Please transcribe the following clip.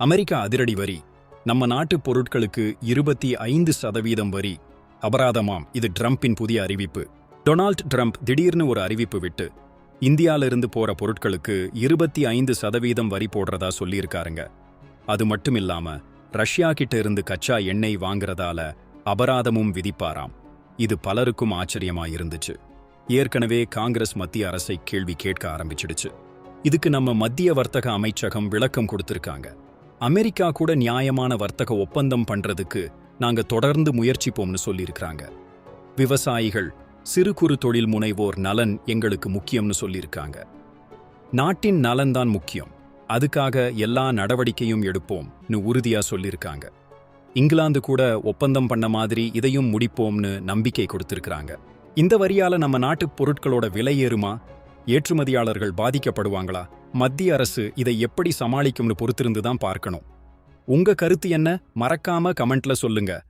America அதிரடி வரி. நம்ம நாட்டு பொருட்களுக்கு இருபத்தி ஐந்து சதவீதம் வரி. அபராதமாம் இது ட்ரம்பின் புதிய அறிவிப்பு. டொனால்ட் ட்ரம்ப் திடீர்னு ஒரு அறிவிப்பு விட்டு இந்தியாவிலிருந்து போற பொருட்களுக்கு இருபத்தி ஐந்து சதவீதம் வரி போடுறதா சொல்லியிருக்காருங்க. அது மட்டும் இல்லாம ரஷ்யா கிட்ட இருந்து கச்சா எண்ணெய் வாங்குறதால அபராதமும் விதிப்பாராம். இது பலருக்கும் ஆச்சரியமா இருந்துச்சு. ஏற்கனவே காங்கிரஸ் மத்திய அரசை கேள்வி கேட்க ஆரம்பிச்சிடுச்சு. இதுக்கு நம்ம மத்திய வர்த்தக அமைச்சகம் விளக்கம் கொடுத்திருக்காங்க. அமெரிக்கா கூட நியாயமான வர்த்தக ஒப்பந்தம் பண்றதுக்கு நாங்க தொடர்ந்து முயற்சிப்போம்னு சொல்லியிருக்கிறாங்க. விவசாயிகள் சிறு குறு தொழில் முனைவோர் நலன் எங்களுக்கு முக்கியம்னு சொல்லியிருக்காங்க. நாட்டின் நலன்தான் முக்கியம். அதுக்காக எல்லா நடவடிக்கையும் எடுப்போம்னு உறுதியா சொல்லியிருக்காங்க. இங்கிலாந்து கூட ஒப்பந்தம் பண்ண மாதிரி இதையும் முடிப்போம்னு நம்பிக்கை கொடுத்திருக்கிறாங்க. இந்த வரியால நம்ம நாட்டு பொருட்களோட விலை ஏறுமா? ஏற்றுமதியாளர்கள் பாதிக்கப்படுவாங்களா? மத்திய அரசு இதை எப்படி சமாளிக்கும்னு பொறுத்திருந்து தான் பார்க்கணும். உங்க கருத்து என்ன? மறக்காம கமெண்ட்ல சொல்லுங்க.